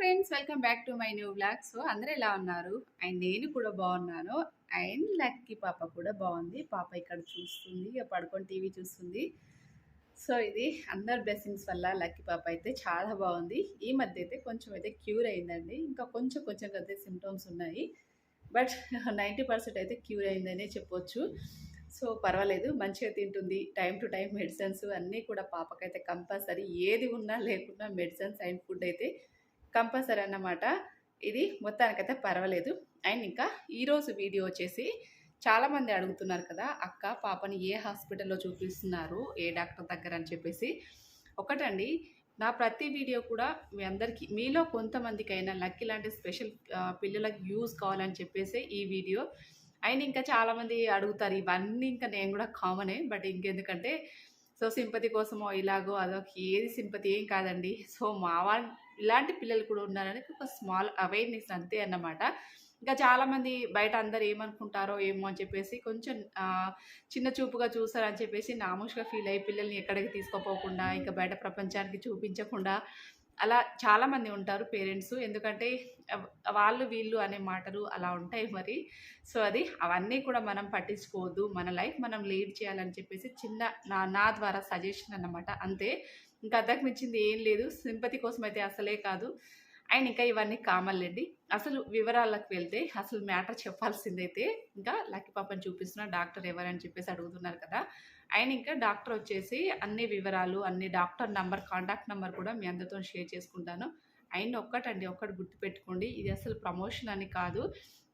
Friends welcome back to my new blog so అందరూ ఎలా ఉన్నారు? అండ్ నేను కూడా బాగున్నాను. అండ్ లక్కీ పాప కూడా బాగుంది. పాప ఇక్కడ చూస్తుంది ఇక పడుకొని టీవీ చూస్తుంది. సో ఇది అందరి బ్లెస్సింగ్స్ వల్ల లక్కీ పాప అయితే చాలా బాగుంది. ఈ మధ్య అయితే కొంచెం అయితే క్యూర్ అయిందండి. ఇంకా కొంచెం కొంచెం అయితే సిమ్టమ్స్ ఉన్నాయి. బట్ నైంటీ పర్సెంట్ అయితే క్యూర్ అయిందనే చెప్పొచ్చు. సో పర్వాలేదు. మంచిగా తింటుంది. టైం టు టైం మెడిసిన్స్ అన్నీ కూడా పాపకైతే కంపల్సరీ ఏది ఉన్నా లేకున్నా మెడిసిన్స్ అండ్ ఫుడ్ అయితే కంపల్సరీ అన్నమాట. ఇది మొత్తానికైతే పర్వాలేదు. అండ్ ఇంకా ఈరోజు వీడియో వచ్చేసి చాలామంది అడుగుతున్నారు కదా అక్క పాపని ఏ హాస్పిటల్లో చూపిస్తున్నారు ఏ డాక్టర్ దగ్గర అని చెప్పేసి. ఒకటండి నా ప్రతి వీడియో కూడా మీ అందరికీ మీలో కొంతమందికైనా లక్కీ లాంటి స్పెషల్ పిల్లలకు యూజ్ కావాలని చెప్పేసి ఈ వీడియో. అండ్ ఇంకా చాలామంది అడుగుతారు ఇవన్నీ ఇంకా నేను కూడా కామనే బట్ ఇంకెందుకంటే సో సింపతి కోసమో ఇలాగో అదొక ఏది సింపతి ఏం కాదండి. సో మా వాళ్ళ ఇలాంటి పిల్లలు కూడా ఉన్నారని ఒక స్మాల్ అవేర్నెస్ అంతే అన్నమాట. ఇంకా చాలామంది బయట అందరు ఏమనుకుంటారో ఏమో అని చెప్పేసి కొంచెం చిన్న చూపుగా చూస్తారని చెప్పేసి నామోష్గా ఫీల్ అయ్యి పిల్లల్ని ఎక్కడికి తీసుకోపోకుండా ఇంకా బయట ప్రపంచానికి చూపించకుండా అలా చాలామంది ఉంటారు పేరెంట్స్. ఎందుకంటే వాళ్ళు వీళ్ళు అనే మాటలు అలా ఉంటాయి మరి. సో అది అవన్నీ కూడా మనం పట్టించుకోవద్దు. మన లైఫ్ మనం లీడ్ చేయాలని చెప్పేసి చిన్న నా నా ద్వారా సజెషన్ అన్నమాట. అంతే. ఇంకా అద్దకు మించింది ఏం లేదు. సింపతి కోసం అయితే అసలే కాదు. అండ్ ఇంకా ఇవన్నీ కామన్లేండి. అసలు వివరాలకు వెళ్తే అసలు మ్యాటర్ చెప్పాల్సిందైతే ఇంకా లక్కీ పాపని చూపిస్తున్న డాక్టర్ ఎవరని చెప్పేసి అడుగుతున్నారు కదా. అండ్ ఇంకా డాక్టర్ వచ్చేసి అన్ని వివరాలు అన్ని డాక్టర్ నంబర్ కాంటాక్ట్ నెంబర్ కూడా మీ అందరితో షేర్ చేసుకుంటాను. అండ్ ఒక్కటండి ఒక్కటి గుర్తుపెట్టుకోండి. ఇది అసలు ప్రమోషన్ అని కాదు.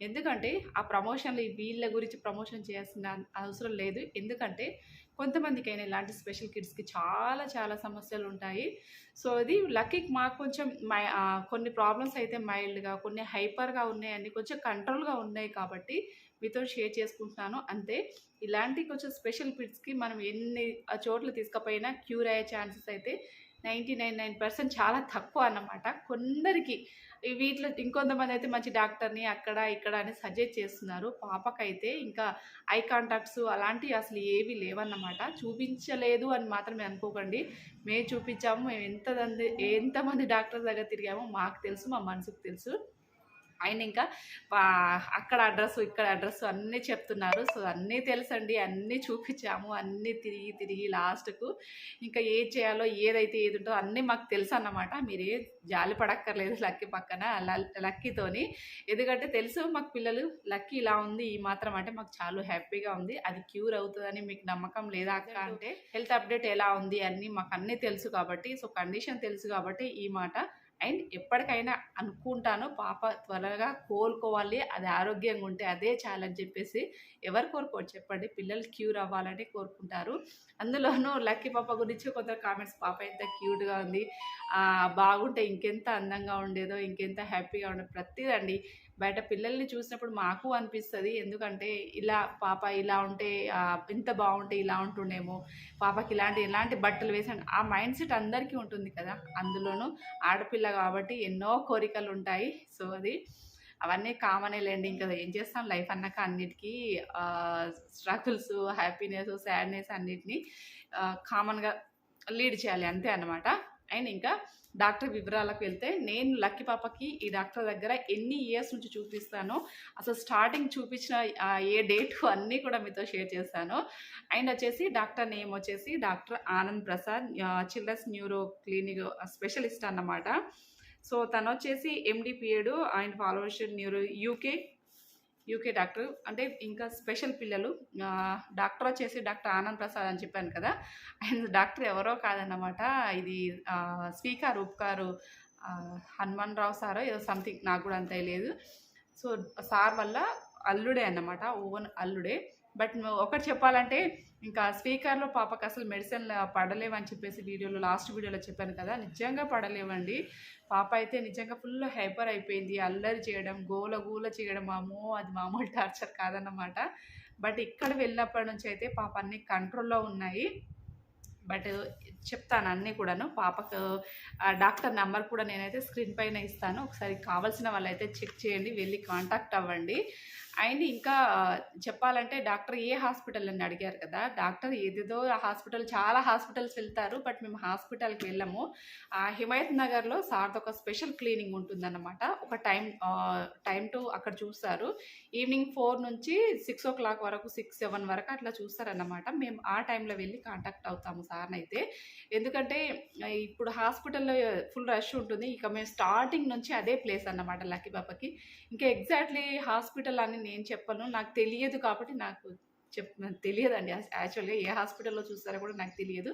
ఎందుకంటే ఆ ప్రమోషన్లు వీళ్ళ గురించి ప్రమోషన్ చేయాల్సిన అవసరం లేదు. ఎందుకంటే కొంతమందికైనా ఇలాంటి స్పెషల్ కిడ్స్కి చాలా చాలా సమస్యలు ఉంటాయి సో అది లక్కీకి మాకు కొంచెం మై కొన్ని ప్రాబ్లమ్స్ అయితే మైల్డ్గా కొన్ని హైపర్గా ఉన్నాయని కొంచెం కంట్రోల్గా ఉన్నాయి కాబట్టి మీతో షేర్ చేసుకుంటున్నాను. అంతే ఇలాంటి కొంచెం స్పెషల్ కిడ్స్కి మనం ఎన్ని ఆ చోట్ల తీసుకుపోయినా క్యూర్ అయ్యే ఛాన్సెస్ అయితే నైంటీ నైన్ నైన్ పర్సెంట్ చాలా తక్కువ అన్నమాట. కొందరికి వీటిలో ఇంకొంతమంది అయితే మంచి డాక్టర్ని అక్కడ ఇక్కడ అని సజెస్ట్ చేస్తున్నారు. పాపకైతే ఇంకా ఐ కాంటాక్ట్స్ అలాంటివి అసలు ఏవి లేవన్నమాట. చూపించలేదు అని మాత్రమే అనుకోకండి. మేము చూపించాము. మేము ఎంతమంది ఎంతమంది డాక్టర్ దగ్గర తిరిగామో మాకు తెలుసు మా మనసుకు తెలుసు. ఆయన ఇంకా అక్కడ అడ్రస్ ఇక్కడ అడ్రస్ అన్నీ చెప్తున్నారు. సో అన్నీ తెలుసండి. అన్నీ చూపించాము. అన్నీ తిరిగి తిరిగి లాస్ట్కు ఇంకా ఏది చేయాలో ఏదైతే ఏది ఉంటుందో అన్నీ మాకు తెలుసు అన్నమాట మీరు జాలి పడక్కర్లేదు లక్కీ పక్కన లక్కీతోని. ఎందుకంటే తెలుసు మాకు పిల్లలు లక్కీ ఇలా ఉంది ఈ మాత్రం అంటే మాకు చాలా హ్యాపీగా ఉంది. అది క్యూర్ అవుతుందని మీకు నమ్మకం లేదా అక్క అంటే హెల్త్ అప్డేట్ ఎలా ఉంది అన్నీ మాకు అన్నీ తెలుసు కాబట్టి సో కండిషన్ తెలుసు కాబట్టి ఈ మాట అండ్ ఎప్పటికైనా అనుకుంటాను పాప త్వరగా కోలుకోవాలి అది ఆరోగ్యంగా ఉంటే అదే చాలని చెప్పేసి ఎవరు కోరుకోరు చెప్పండి. పిల్లలు క్యూర్ అవ్వాలని కోరుకుంటారు. అందులోనూ లక్కీ పాప గురించి కొందరు కామెంట్స్ పాప ఎంత క్యూట్గా ఉంది. బాగుంటే ఇంకెంత అందంగా ఉండేదో ఇంకెంత హ్యాపీగా ఉండే ప్రతిదండి. బయట పిల్లల్ని చూసినప్పుడు మాకు అనిపిస్తుంది. ఎందుకంటే ఇలా పాప ఇలా ఉంటే ఇంత బాగుంటే ఇలా ఉంటుండేమో. పాపకి ఇలాంటి ఇలాంటి బట్టలు వేసాను ఆ మైండ్ సెట్ అందరికీ ఉంటుంది కదా. అందులోనూ ఆడపిల్ల కాబట్టి ఎన్నో కోరికలు ఉంటాయి. సో అది అవన్నీ కామనే లేండి. ఇంకా ఏం చేస్తాం? లైఫ్ అన్నాక అన్నిటికీ స్ట్రగుల్స్ హ్యాపీనెస్ సాడ్నెస్ అన్నిటినీ కామన్గా లీడ్ చేయాలి. అంతే అనమాట అండ్ ఇంకా డాక్టర్ వివరాలకు వెళ్తే నేను లక్కీ పాపకి ఈ డాక్టర్ దగ్గర ఎన్ని ఇయర్స్ నుంచి చూపిస్తానో అసలు స్టార్టింగ్ చూపించిన ఏ డేట్ అన్నీ కూడా మీతో షేర్ చేస్తాను అండ్ వచ్చేసి డాక్టర్ నేమ్ వచ్చేసి doctor Anand Prasad children's neuro clinic specialist అన్నమాట. సో తను వచ్చేసి ఎండిపిఎడ్ and fellowship neuro UK UK doctor అంటే ఇంకా స్పెషల్ పిల్లలు డాక్టర్ వచ్చేసి డాక్టర్ ఆనంద్ ప్రసాద్ అని చెప్పాను కదా ఆయన డాక్టర్ ఎవరో కాదన్నమాట ఇది ఆ, స్పీకర్ ఉపకారు హనుమాన్ రావు సారో ఏదో సంథింగ్ నాకు కూడా అంత లేదు. సో సార్ వల్ల అల్లుడే అన్నమాట ఓన్ అల్లుడే. బట్ ఒకటి చెప్పాలంటే ఇంకా స్పీకర్లో పాపకు అసలు మెడిసిన్ పడలేవని చెప్పేసి వీడియోలో లాస్ట్ వీడియోలో చెప్పాను కదా నిజంగా పడలేవండి. పాప అయితే నిజంగా ఫుల్ హైపర్ అయిపోయింది. అల్లరి చేయడం గోల గోల చేయడం అమ్మో అది మామూలు టార్చర్ కాదన్నమాట. బట్ ఇక్కడ వెళ్ళినప్పటి నుంచి అయితే పాప అన్ని కంట్రోల్లో ఉన్నాయి. బట్ చెప్తాను అన్నీ కూడాను. పాపకు ఆ డాక్టర్ నెంబర్ కూడా నేనైతే స్క్రీన్ పైన ఇస్తాను. ఒకసారి కావాల్సిన వాళ్ళైతే చెక్ చేయండి వెళ్ళి కాంటాక్ట్ అవ్వండి. అండ్ ఇంకా చెప్పాలంటే డాక్టర్ ఏ హాస్పిటల్ అని అడిగారు కదా డాక్టర్ ఏదేదో హాస్పిటల్ చాలా హాస్పిటల్స్ వెళ్తారు బట్ మేము హాస్పిటల్కి వెళ్ళము. ఆ హిమాయత్ నగర్లో సార్ది ఒక స్పెషల్ క్లీనింగ్ ఉంటుందన్నమాట. ఒక టైం టైం టు అక్కడ చూస్తారు. ఈవినింగ్ ఫోర్ నుంచి సిక్స్ ఓ క్లాక్ వరకు సిక్స్ సెవెన్ వరకు అట్లా చూస్తారన్నమాట. మేము ఆ టైంలో వెళ్ళి కాంటాక్ట్ అవుతాము సార్ని అయితే ఎందుకంటే ఇప్పుడు హాస్పిటల్లో ఫుల్ రష్ ఉంటుంది. ఇక మేము స్టార్టింగ్ నుంచి అదే ప్లేస్ అన్నమాట లక్కీ బాబాకి ఇంకా ఎగ్జాక్ట్లీ హాస్పిటల్ అని నేను చెప్పను నాకు తెలియదు కాబట్టి నాకు చెప్ తెలియదండి. యాక్చువల్గా ఏ హాస్పిటల్లో చూస్తారో కూడా నాకు తెలియదు.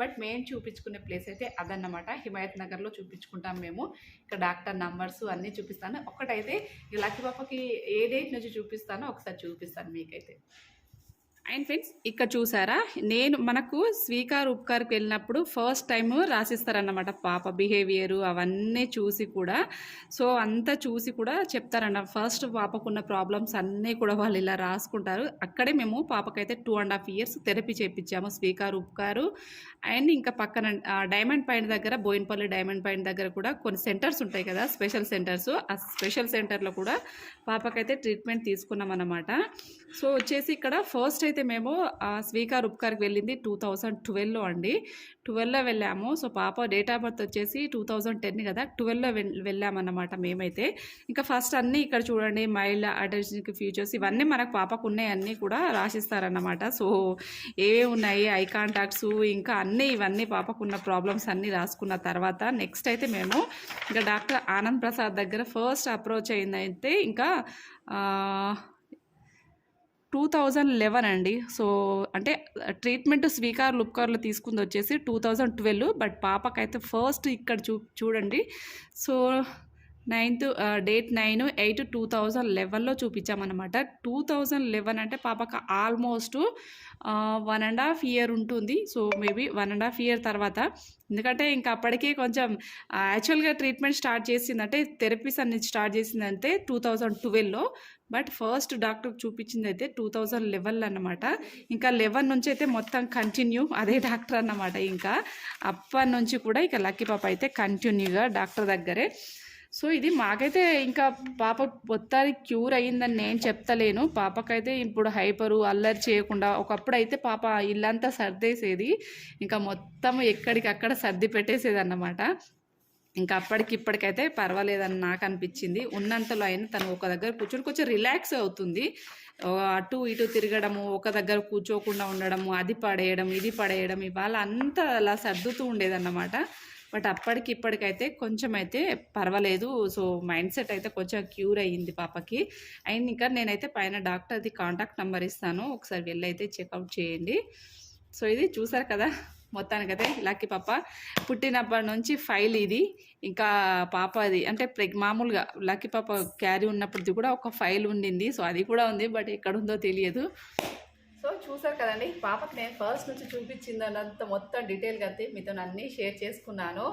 బట్ మేము చూపించుకునే ప్లేస్ అయితే అదన్నమాట. హిమాయత్ నగర్లో చూపించుకుంటాం మేము. ఇక్కడ డాక్టర్ నంబర్స్ అన్నీ చూపిస్తాను. ఒక్కటైతే ఈ లక్కీ పాపకి ఏ డేట్ నుంచి చూపిస్తానో ఒకసారి చూపిస్తాను మీకైతే. అండ్ ఫ్రెండ్స్ ఇక్కడ చూసారా? నేను మనకు స్వీకార్ ఉపకార్కి వెళ్ళినప్పుడు ఫస్ట్ టైం రాసిస్తారన్నమాట. పాప బిహేవియరు అవన్నీ చూసి కూడా. సో అంతా చూసి కూడా చెప్తారన్న ఫస్ట్ పాపకున్న ప్రాబ్లమ్స్ అన్నీ కూడా వాళ్ళు ఇలా రాసుకుంటారు. అక్కడే మేము పాపకైతే two and half years therapy చేయించాము స్వీకార్ ఉపకారు. అండ్ ఇంకా పక్కన డైమండ్ పాయింట్ దగ్గర బోయినపల్లి డైమండ్ పాయింట్ దగ్గర కూడా కొన్ని సెంటర్స్ ఉంటాయి కదా స్పెషల్ సెంటర్స్ ఆ స్పెషల్ సెంటర్లో కూడా పాపకైతే ట్రీట్మెంట్ తీసుకున్నాం అన్నమాట సో వచ్చేసి ఇక్కడ ఫస్ట్ అయితే మేము స్వీకార్ ఉపకార్కి వెళ్ళింది టూ థౌజండ్ ట్వెల్వ్లో అండి. ట్వెల్వ్లో వెళ్ళాము. సో పాప డేట్ ఆఫ్ బర్త్ వచ్చేసి టూ థౌజండ్ టెన్ కదా ట్వెల్వ్లో వెళ్ళామన్నమాట మేమైతే. ఇంకా ఫస్ట్ అన్నీ ఇక్కడ చూడండి మైల్డ్ అటెన్షన్ ఫ్యూచర్స్ ఇవన్నీ మనకు పాపకు ఉన్నాయి అన్నీ కూడా రాసిస్తారన్నమాట. సో ఏవే ఉన్నాయి ఐ కాంటాక్ట్స్ ఇంకా అన్నీ ఇవన్నీ పాపకున్న ప్రాబ్లమ్స్ అన్నీ రాసుకున్న తర్వాత నెక్స్ట్ అయితే మేము ఇంకా డాక్టర్ ఆనంద్ ప్రసాద్ దగ్గర ఫస్ట్ అప్రోచ్ అయిందైతే ఇంకా టూ థౌజండ్ లెవెన్ అండి. సో అంటే ట్రీట్మెంట్ స్వీకార్ లుప్కార్లు తీసుకుంది వచ్చేసి టూ థౌజండ్ ట్వెల్వ్ బట్ పాపకైతే ఫస్ట్ ఇక్కడ చూ చూడండి. So ninth date nine eight two thousand లెవెన్లో చూపించామన్నమాట. టూ థౌజండ్ లెవెన్ అంటే పాపకు almost one and half year ఉంటుంది. So maybe one and half year తర్వాత. ఎందుకంటే ఇంకా అప్పటికే కొంచెం యాక్చువల్గా ట్రీట్మెంట్ స్టార్ట్ చేసిందంటే థెరపీస్ అన్ని స్టార్ట్ చేసిందంటే టూ థౌజండ్ ట్వెల్వ్లో. బట్ ఫస్ట్ డాక్టర్ చూపించింది అయితే టూ థౌజండ్ లెవెన్ అనమాట ఇంకా లెవెన్ నుంచి అయితే మొత్తం కంటిన్యూ అదే డాక్టర్ అన్నమాట ఇంకా. అప్పటి నుంచి కూడా ఇక లక్కీ పాప అయితే కంటిన్యూగా డాక్టర్ దగ్గరే. సో ఇది మాకైతే ఇంకా పాప మొత్తానికి క్యూర్ అయ్యిందని నేను చెప్తలేను. పాపకైతే ఇప్పుడు హైపరు అల్లరి చేయకుండా ఒకప్పుడు అయితే పాప ఇల్లంతా సర్దేసేది. ఇంకా మొత్తం ఎక్కడికక్కడ సర్ది పెట్టేసేది అన్నమాట ఇంకా అప్పటికి ఇప్పటికైతే పర్వాలేదని నాకు అనిపించింది. ఉన్నంతలో అయినా తను ఒక దగ్గర కూర్చొని కొంచెం రిలాక్స్ అవుతుంది. అటు ఇటు తిరగడము ఒక దగ్గర కూర్చోకుండా ఉండడము అది పడేయడం ఇది పడేయడం ఇవాళ అంతా అలా సర్దుతూ ఉండేదన్నమాట. బట్ అప్పటికి ఇప్పటికైతే కొంచెం అయితే పర్వాలేదు. సో మైండ్ సెట్ అయితే కొంచెం క్యూర్ అయ్యింది పాపకి. అండ్ ఇంకా నేనైతే పైన డాక్టర్ది కాంటాక్ట్ నెంబర్ ఇస్తాను. ఒకసారి వెళ్ళైతే చెక్అవుట్ చేయండి. సో ఇది చూసారు కదా? మొత్తానికైతే లక్కీ పాప పుట్టినప్పటి నుంచి ఫైల్ ఇది. ఇంకా పాప అది అంటే ప్రెగ్ మామూలుగా లక్కీ పాప క్యారీ ఉన్నప్పటిది కూడా ఒక ఫైల్ ఉండింది. సో అది కూడా ఉంది బట్ ఎక్కడుందో తెలియదు. చూసారు కదండి? పాపకి నేను ఫస్ట్ నుంచి చూపించింది అన్నంత మొత్తం డీటెయిల్గా అయితే మీతో అన్నీ షేర్ చేసుకున్నాను.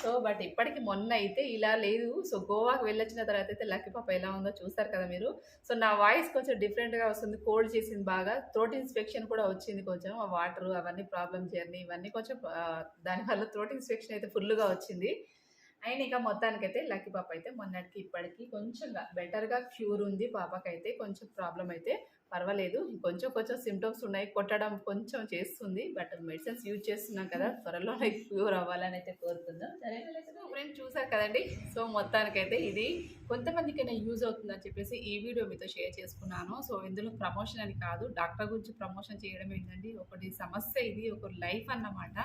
సో బట్ ఇప్పటికి మొన్న అయితే ఇలా లేదు. సో గోవాకి వెళ్ళొచ్చిన తర్వాత అయితే లక్కీ పాప ఎలా ఉందో చూసారు కదా మీరు? సో నా వాయిస్ కొంచెం డిఫరెంట్గా వస్తుంది. కోల్డ్ చేసింది బాగా. థ్రోట్ ఇన్స్పెక్షన్ కూడా వచ్చింది కొంచెం. ఆ వాటర్ అవన్నీ ప్రాబ్లమ్ జర్నీ ఇవన్నీ కొంచెం దానివల్ల థ్రోట్ ఇన్స్పెక్షన్ అయితే ఫుల్గా వచ్చింది. అయినా ఇక మొత్తానికైతే లక్కీ పాప అయితే మొన్నటికి ఇప్పటికి కొంచెం బెటర్గా క్యూర్ ఉంది. పాపకైతే కొంచెం ప్రాబ్లం అయితే పర్వాలేదు. కొంచెం కొంచెం సిమ్టమ్స్ ఉన్నాయి. కొట్టడం కొంచెం చేస్తుంది. బట్ మెడిసిన్స్ యూజ్ చేస్తున్నాం కదా త్వరలో క్యూర్ అవ్వాలని అయితే కోరుకుందాం. సరే ఫ్రెండ్స్ చూసారు కదండి? సో మొత్తానికైతే ఇది కొంతమందికైనా యూజ్ అవుతుందని చెప్పేసి ఈ వీడియో మీతో షేర్ చేసుకున్నాను. సో ఇందులో ప్రమోషన్ అని కాదు డాక్టర్ గురించి ప్రమోషన్ చేయడం ఏంటండి? ఒకటి సమస్య ఇది ఒక లైఫ్ అన్నమాట.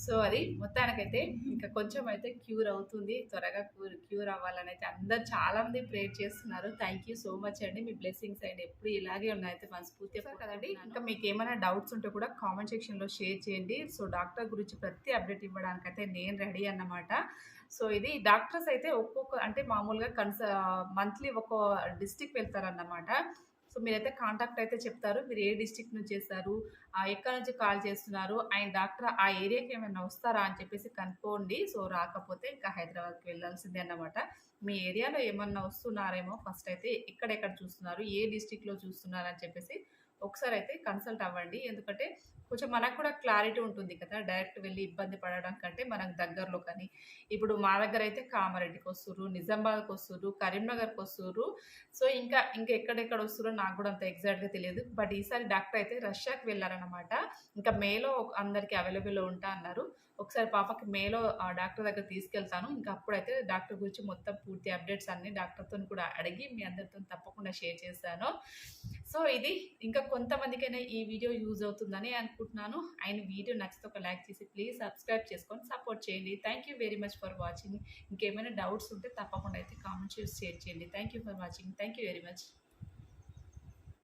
సో అది మొత్తానికైతే ఇంకా కొంచెం అయితే క్యూర్ అవుతుంది. త్వరగా క్యూర్ క్యూర్ అవ్వాలని అయితే అందరు చాలా మంది ప్రేర్ చేస్తున్నారు. థ్యాంక్ యూ సో మచ్ అండి. మీ బ్లెస్సింగ్స్ అండ్ ఎప్పుడు ఇలాగే ఉన్నాయి అయితే మనస్ఫూర్తిగా కదండి? ఇంకా మీకు ఏమైనా డౌట్స్ ఉంటే కూడా కామెంట్ సెక్షన్లో షేర్ చేయండి. సో డాక్టర్ గురించి ప్రతి అప్డేట్ ఇవ్వడానికి అయితే నేను రెడీ అన్నమాట. సో ఇది డాక్టర్స్ అయితే ఒక్కొక్క అంటే మామూలుగా కన్స మంత్లీ ఒక డిస్టిక్ వెళ్తారన్నమాట. సో మీరైతే కాంటాక్ట్ అయితే చెప్తారు. మీరు ఏ డిస్టిక్ నుంచి చేస్తారు ఆ ఎక్కడి నుంచి కాల్ చేస్తున్నారు? ఆయన డాక్టర్ ఆ ఏరియాకి ఏమైనా వస్తారా అని చెప్పేసి కనుక్కోండి సో రాకపోతే ఇంకా హైదరాబాద్కి వెళ్ళాల్సిందే అన్నమాట. మీ ఏరియాలో ఏమన్నా వస్తున్నారేమో ఫస్ట్ అయితే ఎక్కడెక్కడ చూస్తున్నారు? ఏ డిస్టిక్లో చూస్తున్నారు అని చెప్పేసి ఒకసారి అయితే కన్సల్ట్ అవ్వండి. ఎందుకంటే కొంచెం మనకు కూడా క్లారిటీ ఉంటుంది కదా డైరెక్ట్ వెళ్ళి ఇబ్బంది పడడం కంటే మనకు దగ్గరలో కానీ. ఇప్పుడు మా దగ్గర అయితే కామారెడ్డికి వస్తుర్రు నిజామాబాద్కి వస్తుర్రు కరీంనగర్కి వస్తుర్రు. సో ఇంకా ఇంకా ఎక్కడెక్కడ వస్తుర్రో నాకు కూడా అంత ఎగ్జాక్ట్గా తెలియదు. బట్ ఈసారి డాక్టర్ అయితే రష్యాకి వెళ్ళారనమాట ఇంకా మేలో అందరికీ అవైలబుల్లో ఉంటా అన్నారు. ఒకసారి పాపకి మేలో ఆ డాక్టర్ దగ్గర తీసుకెళ్తాను. ఇంకా అప్పుడైతే డాక్టర్ గురించి మొత్తం పూర్తి అప్డేట్స్ అన్ని డాక్టర్తో కూడా అడిగి మీ అందరితో తప్పకుండా షేర్ చేస్తాను. సో ఇది ఇంకా కొంతమందికైనా ఈ వీడియో యూజ్ అవుతుందని అనుకుంటున్నాను. ఆయన వీడియో నచ్చితే ఒక లైక్ చేసి ప్లీజ్ సబ్స్క్రైబ్ చేసుకొని సపోర్ట్ చేయండి. Thank you very much for watching ఇంకేమైనా డౌట్స్ ఉంటే తప్పకుండా అయితే కామెంట్స్ షేర్ చేయండి. Thank you for watching thank you very much